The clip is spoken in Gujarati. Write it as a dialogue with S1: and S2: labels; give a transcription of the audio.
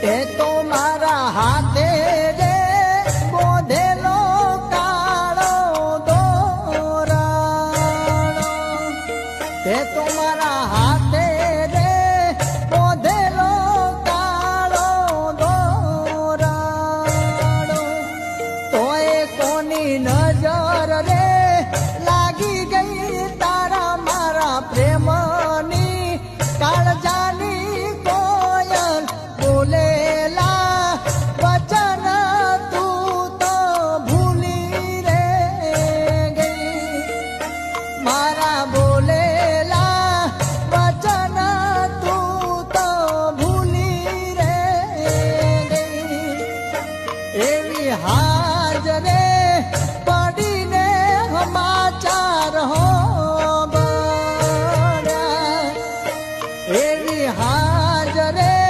S1: તે તો મારા હાથે રે બોધેલો કાળો દોરાણો તે તો મારા હાથે રે બોધેલો કાળો નજર રે હાજરે પડીને હમાચાર હો એની હાજરે